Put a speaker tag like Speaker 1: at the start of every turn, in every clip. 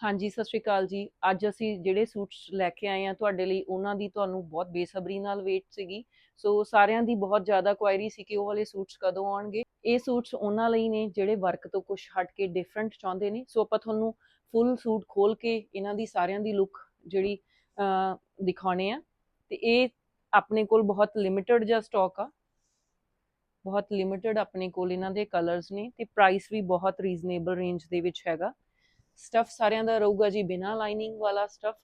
Speaker 1: ਹਾਂਜੀ, ਸਤਿ ਸ਼੍ਰੀ ਅਕਾਲ ਜੀ। ਅੱਜ ਅਸੀਂ ਜਿਹੜੇ ਸੂਟਸ ਲੈ ਕੇ ਆਏ ਆ ਤੁਹਾਡੇ ਲਈ ਉਹਨਾਂ ਦੀ ਤੁਹਾਨੂੰ ਬਹੁਤ ਬੇਸਬਰੀ ਨਾਲ ਵੇਟ ਸੀਗੀ। ਸੋ ਸਾਰਿਆਂ ਦੀ ਬਹੁਤ ਜ਼ਿਆਦਾ ਕੁਆਇਰੀ ਸੀ ਕਿ ਉਹ ਵਾਲੇ ਸੂਟਸ ਕਦੋਂ ਆਉਣਗੇ। ਇਹ ਸੂਟਸ ਉਹਨਾਂ ਲਈ ਨੇ ਜਿਹੜੇ ਵਰਕ ਤੋਂ ਕੁਝ ਹਟ ਕੇ ਡਿਫਰੈਂਟ ਚਾਹੁੰਦੇ ਨੇ। ਸੋ ਆਪਾਂ ਤੁਹਾਨੂੰ ਫੁੱਲ ਸੂਟ ਖੋਲ ਕੇ ਇਹਨਾਂ ਦੀ ਸਾਰਿਆਂ ਦੀ ਲੁੱਕ ਜਿਹੜੀ ਦਿਖਾਉਣੇ ਆ। ਤੇ ਇਹ ਆਪਣੇ ਕੋਲ ਬਹੁਤ ਲਿਮਿਟਡ ਜਿਹਾ ਸਟਾਕ ਆ। ਬਹੁਤ ਲਿਮਿਟਡ ਆਪਣੇ ਕੋਲ ਇਹਨਾਂ ਦੇ ਕਲਰਸ ਨੇ ਤੇ ਪ੍ਰਾਈਸ ਵੀ ਬਹੁਤ ਰੀਜ਼ਨੇਬਲ ਰੇਂਜ ਦੇ ਵਿੱਚ ਹੈਗਾ। ਸਟਫ ਸਾਰਿਆਂ ਦਾ ਰਹੂਗਾ ਜੀ ਬਿਨਾ ਲਾਈਨਿੰਗ ਵਾਲਾ ਸਟਫ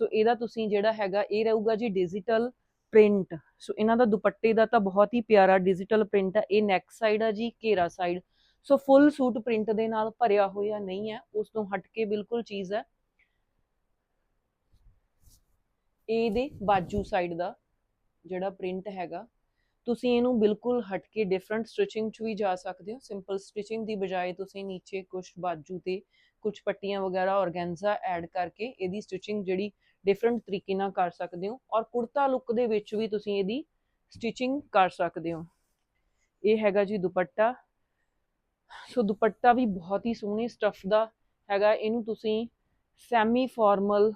Speaker 1: ਸੋ ਇਹਦਾ ਤੁਸੀਂ ਜਿਹੜਾ ਹੈਗਾ, ਇਹ ਰਹੂਗਾ ਜੀ ਡਿਜੀਟਲ ਪ੍ਰਿੰਟ ਸੋ ਇਹਨਾਂ ਦਾ ਦੁਪੱਟੇ ਦਾ ਤਾਂ ਬਹੁਤ ਹੀ ਪਿਆਰਾ ਡਿਜੀਟਲ ਪ੍ਰਿੰਟ ਆ। ਇਹ ਨੈਕ ਸਾਈਡ ਆ ਜੀ, ਘੇਰਾ side so full suit print ਦੇ ਨਾਲ ਭਰਿਆ ਹੋਇਆ ਨਹੀਂ ਹੈ, ਉਸ ਤੋਂ ਹਟ ਕੇ ਬਿਲਕੁਲ ਚੀਜ਼ ਹੈ। ਇਹਦੇ ਬਾਜੂ ਸਾਈਡ ਦਾ ਜਿਹੜਾ ਪ੍ਰਿੰਟ ਹੈਗਾ ਤੁਸੀਂ ਇਹਨੂੰ ਬਿਲਕੁਲ ਹਟ ਕੇ ਡਿਫਰੈਂਟ ਸਟਿਚਿੰਗ 'ਚ ਵੀ ਜਾ ਸਕਦੇ ਹੋ। ਸਿੰਪਲ ਸਟਿਚਿੰਗ ਦੀ ਬਜਾਏ ਤੁਸੀਂ ਨੀਚੇ ਕੁਝ ਬਾਜੂ ਤੇ ਕੁਝ ਪੱਟੀਆਂ ਵਗੈਰਾ ਔਰਗੈਂਜ਼ਾ ਐਡ ਕਰਕੇ ਇਹਦੀ ਸਟਿਚਿੰਗ ਜਿਹੜੀ ਡਿਫਰੈਂਟ ਤਰੀਕੇ ਨਾਲ ਕਰ ਸਕਦੇ ਹੋ ਔਰ ਕੁੜਤਾ ਲੁੱਕ ਦੇ ਵਿੱਚ ਵੀ ਤੁਸੀਂ ਇਹਦੀ ਸਟਿਚਿੰਗ ਕਰ ਸਕਦੇ ਹੋ। ਇਹ ਹੈਗਾ ਜੀ ਦੁਪੱਟਾ। ਸੋ ਦੁਪੱਟਾ ਵੀ ਬਹੁਤ ਹੀ ਸੋਹਣੇ ਸਟਫ ਦਾ ਹੈਗਾ। ਇਹਨੂੰ ਤੁਸੀਂ ਸੈਮੀ ਫਾਰਮਲ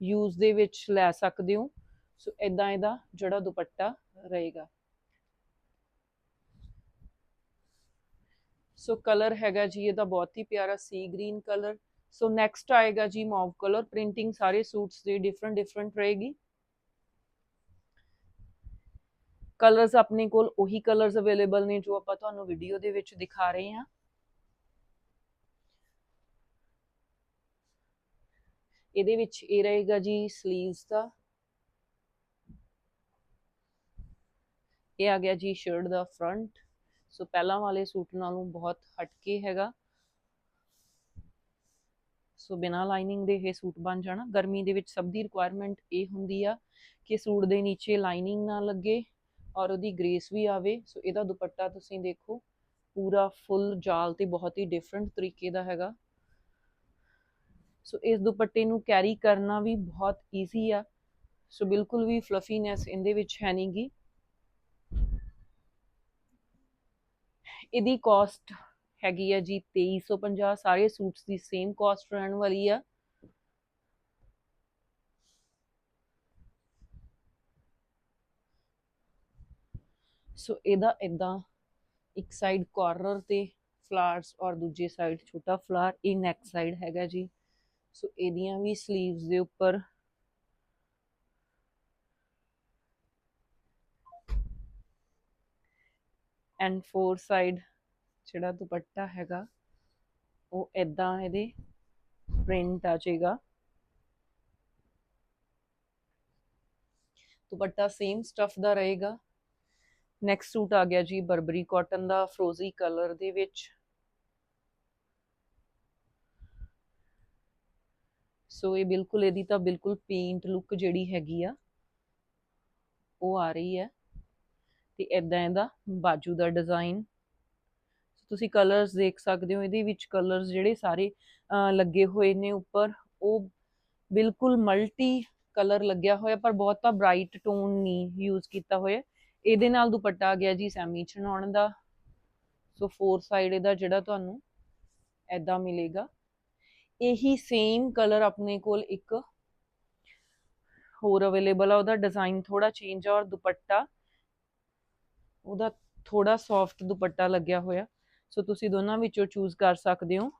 Speaker 1: ਯੂਜ਼ ਦੇ ਵਿੱਚ ਲੈ ਸਕਦੇ ਹੋ। ਸੋ ਇਦਾਂ ਇਹਦਾ ਜਿਹੜਾ ਦੁਪੱਟਾ ਰਹੇਗਾ। ਸੋ ਕਲਰ ਹੈਗਾ ਜੀ, ਇਹਦਾ ਬਹੁਤ ਹੀ ਪਿਆਰਾ ਸੀ ਗ੍ਰੀਨ ਕਲਰ। ਸੋ ਨੈਕਸਟ ਆਏਗਾ ਜੀ ਮੌਵ ਕਲਰ ਪ੍ਰਿੰਟਿੰਗ ਸਾਰੇ ਸੂਟਸ ਦੀ ਡਿਫਰੈਂਟ ਡਿਫਰੈਂਟ ਰਹੇਗੀ। ਕਲਰਸ ਆਪਣੇ ਕੋਲ ਉਹੀ ਕਲਰਸ ਅਵੇਲੇਬਲ ਨੇ ਜੋ ਆਪਾਂ ਤੁਹਾਨੂੰ ਵੀਡੀਓ ਦੇ ਵਿੱਚ ਦਿਖਾ ਰਹੇ ਹਾਂ। ਇਹਦੇ ਵਿੱਚ ਇਹ ਰਹੇਗਾ ਜੀ 슬ੀਵਸ ਦਾ। ਇਹ ਆ ਗਿਆ ਜੀ ਸ਼ਰਟ ਦਾ ਫਰੰਟ ਸੋ ਪਹਿਲਾਂ ਵਾਲੇ ਸੂਟ ਨਾਲੋਂ ਬਹੁਤ ਹਟਕੇ ਹੈਗਾ। ਸੋ ਬਿਨਾ ਲਾਈਨਿੰਗ ਦੇ ਇਹ ਸੂਟ ਬਣ ਜਾਣਾ। ਗਰਮੀ ਦੇ ਵਿੱਚ ਸਭ ਦੀ ਰਿਕੁਆਇਰਮੈਂਟ ਇਹ ਹੁੰਦੀ ਆ ਕਿ ਸੂਟ ਦੇ ਨੀਚੇ ਲਾਈਨਿੰਗ ਨਾ ਲੱਗੇ ਔਰ ਉਹਦੀ ਗ੍ਰੇਸ ਵੀ ਆਵੇ। ਸੋ ਇਹਦਾ ਦੁਪੱਟਾ ਤੁਸੀਂ ਦੇਖੋ, ਪੂਰਾ ਫੁੱਲ ਜਾਲ ਤੇ ਬਹੁਤ ਹੀ ਡਿਫਰੈਂਟ ਤਰੀਕੇ ਦਾ ਹੈਗਾ। ਸੋ ਇਸ ਦੁਪੱਟੇ ਨੂੰ ਕੈਰੀ ਕਰਨਾ ਵੀ ਬਹੁਤ ਈਜ਼ੀ ਆ। ਸੋ ਬਿਲਕੁਲ ਵੀ ਫਲਫੀਨੈਸ ਇਹਦੇ ਵਿੱਚ ਹੈ ਨਹੀਂਗੀ ਇਹਦੀ ਕਾਸਟ ਹੈਗੀ ਆ ਜੀ 2350 ਸਾਰੇ ਸੂਟਸ ਦੀ ਸੇਮ ਕਾਸਟ ਰਹਿਣ ਵਾਲੀ ਆ। ਸੋ ਇਹਦਾ ਇਦਾਂ ਇੱਕ ਸਾਈਡ ਕਾਰਨਰ ਤੇ ਫਲਾਵਰਸ ਔਰ ਦੂਜੇ ਸਾਈਡ ਛੋਟਾ ਫਲਾਰ ਇਹ ਨੈਕ ਸਾਈਡ ਹੈਗਾ ਜੀ। ਸੋ ਇਹਦੀਆਂ ਵੀ 슬ੀਵਸ ਦੇ ਉੱਪਰ ਐਂਡ ਫੋਰ ਸਾਈਡ ਜਿਹੜਾ ਦੁਪੱਟਾ ਹੈਗਾ, ਉਹ ਇਦਾਂ ਇਹਦੇ ਪ੍ਰਿੰਟ ਆ ਜਾਏਗਾ। ਦੁਪੱਟਾ ਸੇਮ ਸਟਫ ਦਾ ਰਹੇਗਾ। ਨੈਕਸਟ ਸੂਟ ਆ ਗਿਆ ਜੀ ਬਰਬਰੀ ਕਾਟਨ ਦਾ ਫਰੋਜ਼ੀ ਕਲਰ ਦੇ ਵਿੱਚ। ਸੋ ਇਹ ਬਿਲਕੁਲ, ਇਹਦੀ ਤਾਂ ਬਿਲਕੁਲ ਪੇਂਟ ਲੁੱਕ ਜਿਹੜੀ ਹੈਗੀ ਆ, ਉਹ ਆ ਰਹੀ ਹੈ। ਤੇ ਇਦਾਂ ਇਹਦਾ ਬਾਜੂ ਦਾ ਡਿਜ਼ਾਈਨ ਤੁਸੀਂ ਕਲਰਸ ਦੇਖ ਸਕਦੇ ਹੋ, ਇਹਦੇ ਵਿੱਚ ਕਲਰਸ ਜਿਹੜੇ ਸਾਰੇ ਲੱਗੇ ਹੋਏ ਨੇ ਉੱਪਰ। ਉਹ ਬਿਲਕੁਲ ਮਲਟੀ ਕਲਰ ਲੱਗਿਆ ਹੋਇਆ, ਪਰ ਬਹੁਤਾ ਬ੍ਰਾਈਟ ਟੋਨ ਨਹੀਂ ਯੂਜ਼ ਕੀਤਾ ਹੋਇਆ। ਇਹਦੇ ਨਾਲ ਦੁਪੱਟਾ ਆ ਗਿਆ ਜੀ ਸੈਮੀ ਚਣਾਉਣ ਦਾ। ਸੋ ਫੋਰ ਸਾਈਡ ਇਹਦਾ ਜਿਹੜਾ ਤੁਹਾਨੂੰ ਐਦਾਂ ਮਿਲੇਗਾ। ਇਹੀ ਸੇਮ ਕਲਰ ਆਪਣੇ ਕੋਲ ਇੱਕ ਹੋਰ ਅਵੇਲੇਬਲ ਆ, ਉਹਦਾ ਡਿਜ਼ਾਈਨ ਥੋੜਾ ਚੇਂਜ ਆ ਔਰ ਦੁਪੱਟਾ ਉਹਦਾ ਥੋੜਾ ਸੌਫਟ ਦੁਪੱਟਾ ਲੱਗਿਆ ਹੋਇਆ। ਸੋ ਤੁਸੀਂ ਦੋਨਾਂ ਵਿੱਚੋਂ ਚੂਜ਼ ਕਰ ਸਕਦੇ ਹੋ।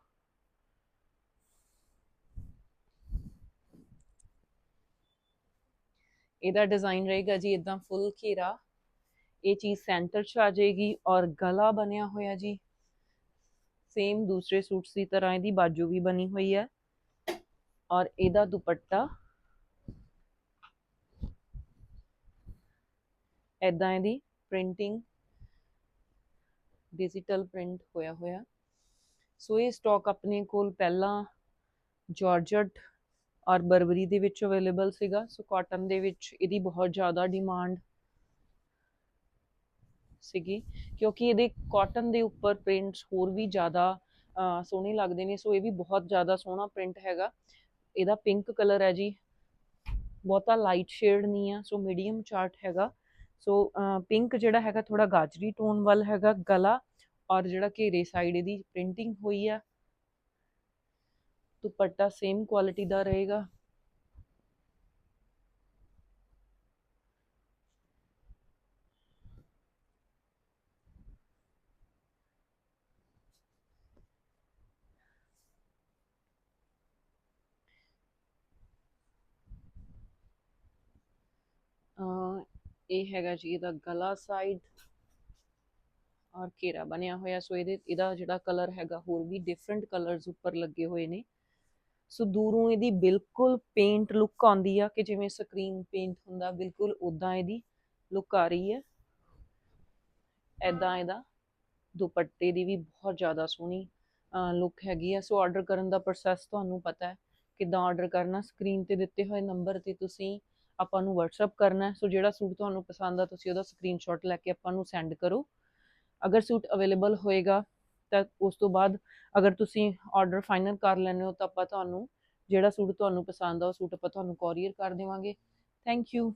Speaker 1: ਇਹਦਾ ਡਿਜ਼ਾਈਨ ਰਹੇਗਾ ਜੀ ਇਦਾਂ ਫੁੱਲ ਘੇਰਾ। ਇਹ ਚੀਜ਼ ਸੈਂਟਰ 'ਚ ਆ ਜਾਏਗੀ ਔਰ ਗਲਾ ਬਣਿਆ ਹੋਇਆ ਜੀ। ਸੇਮ ਦੂਸਰੇ ਸੂਟਸ ਦੀ ਤਰ੍ਹਾਂ ਇਹਦੀ ਬਾਜੂ ਵੀ ਬਣੀ ਹੋਈ ਹੈ। ਔਰ ਇਹਦਾ ਦੁਪੱਟਾ ਐਦਾਂ ਇਹਦੀ ਪ੍ਰਿੰਟਿੰਗ ਡਿਜੀਟਲ ਪ੍ਰਿੰਟ ਹੋਇਆ ਹੋਇਆ। ਸੋ ਇਹ ਸਟਾਕ ਆਪਣੇ ਕੋਲ ਪਹਿਲਾਂ ਜਾਰਜਟ ਔਰ ਬਰਬਰੀ ਦੇ ਵਿੱਚ ਅਵੇਲੇਬਲ ਸੀਗਾ। ਸੋ ਕਾਟਨ ਦੇ ਵਿੱਚ ਇਹਦੀ ਬਹੁਤ ਜ਼ਿਆਦਾ ਡਿਮਾਂਡ ਸੀਗੀ। ਕਿਉਂਕਿ ਇਹਦੇ ਕਾਟਨ ਦੇ ਉੱਪਰ ਪ੍ਰਿੰਟਸ ਹੋਰ ਵੀ ਜ਼ਿਆਦਾ ਸੋਹਣੇ ਲੱਗਦੇ ਨੇ। ਸੋ ਇਹ ਵੀ ਬਹੁਤ ਜ਼ਿਆਦਾ ਸੋਹਣਾ ਪ੍ਰਿੰਟ ਹੈਗਾ। ਇਹਦਾ ਪਿੰਕ ਕਲਰ ਹੈ ਜੀ। ਬਹੁਤਾ ਲਾਈਟ ਸ਼ੇਡ ਨਹੀਂ ਆ। ਸੋ ਮੀਡੀਅਮ ਚਾਰਟ ਹੈਗਾ। ਸੋ ਪਿੰਕ ਜਿਹੜਾ ਹੈਗਾ ਥੋੜਾ ਗਾਜਰੀ ਟੋਨ ਵੱਲ ਹੈਗਾ ਗਲਾ ਔਰ ਜਿਹੜਾ ਘੇਰੇ ਸਾਈਡ ਇਹਦੀ ਪ੍ਰਿੰਟਿੰਗ ਹੋਈ ਆ। ਦੁਪੱਟਾ ਸੇਮ ਕੁਆਲਿਟੀ ਦਾ ਰਹੇਗਾ। ਇਹ ਹੈਗਾ ਜੀ ਇਹਦਾ ਗਲਾ ਸਾਈਡ ਔਰ ਘੇਰਾ ਬਣਿਆ ਹੋਇਆ, ਸੋ ਇਹਦੇ, ਇਹਦਾ ਜਿਹੜਾ ਕਲਰ ਹੈਗਾ ਹੋਰ ਵੀ ਡਿਫਰੈਂਟ ਕਲਰਸ ਉੱਪਰ ਲੱਗੇ ਹੋਏ ਨੇ। ਸੋ ਦੂਰੋਂ ਇਹਦੀ ਬਿਲਕੁਲ ਪੇਂਟ ਲੁੱਕ ਆਉਂਦੀ ਆ ਕਿ ਜਿਵੇਂ ਸਕਰੀਨ ਪੇਂਟ ਹੁੰਦਾ, ਬਿਲਕੁਲ ਉਦਾਂ ਇਹਦੀ ਲੁੱਕ ਆ ਰਹੀ ਹੈ। ਐਦਾਂ ਇਹਦਾ ਦੁਪੱਟੇ ਦੀ ਵੀ ਬਹੁਤ ਜ਼ਿਆਦਾ ਸੋਹਣੀ ਲੁੱਕ ਹੈਗੀ ਆ। ਸੋ ਆਰਡਰ ਕਰਨ ਦਾ ਪ੍ਰੋਸੈਸ ਤੁਹਾਨੂੰ ਪਤਾ ਹੈ, ਕਿੱਦਾਂ ਆਰਡਰ ਕਰਨਾ ਸਕਰੀਨ ਤੇ ਦਿੱਤੇ ਹੋਏ ਨੰਬਰ ਤੇ ਤੁਸੀਂ ਆਪਾਂ ਨੂੰ WhatsApp ਕਰਨਾ ਹੈ। ਸੋ ਜਿਹੜਾ ਸੂਟ ਤੁਹਾਨੂੰ ਪਸੰਦ ਆ, ਤੁਸੀਂ ਉਹਦਾ ਸਕਰੀਨਸ਼ਾਟ ਲੈ ਕੇ ਆਪਾਂ ਨੂੰ ਸੈਂਡ ਕਰੋ। ਅਗਰ ਸੂਟ ਅਵੇਲੇਬਲ ਹੋਏਗਾ, ਤਾਂ ਉਸ ਤੋਂ ਬਾਅਦ ਅਗਰ ਤੁਸੀਂ ਆਰਡਰ ਫਾਈਨਲ ਕਰ ਲੈਂਦੇ ਹੋ, ਤਾਂ ਆਪਾਂ ਤੁਹਾਨੂੰ ਜਿਹੜਾ ਸੂਟ ਤੁਹਾਨੂੰ ਪਸੰਦ ਆ, ਉਹ ਸੂਟ ਆਪਾਂ ਤੁਹਾਨੂੰ ਕੋਰੀਅਰ ਕਰ ਦੇਵਾਂਗੇ। Thank you